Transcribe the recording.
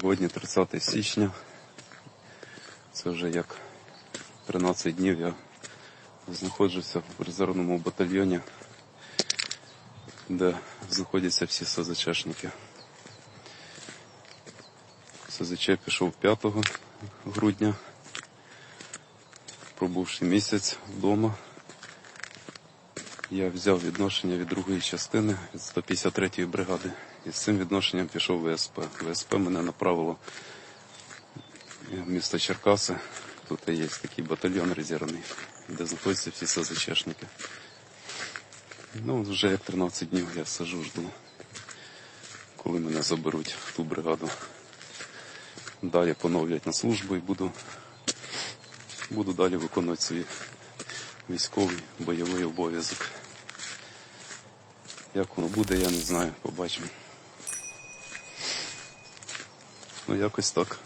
Сьогодні 30 січня. Це вже як 13 днів я знаходжуся в резервному батальйоні, де знаходяться всі СЗЧшники. СЗЧ пішов 5 грудня, пробувши місяць вдома. Я взяв відношення від другої частини від 153-ї бригади. І з цим відношенням пішов ВСП. ВСП мене направило в місто Черкаси. Тут є такий батальйон резервний, де знаходяться всі СЗЧшники. Ну, вже як 13 днів я сижу, жду, коли мене заберуть в ту бригаду. Далі поновлять на службу і буду, буду далі виконувати свій військовий бойовий обов'язок. Як воно буде, я не знаю, побачимо. Ну, якось так.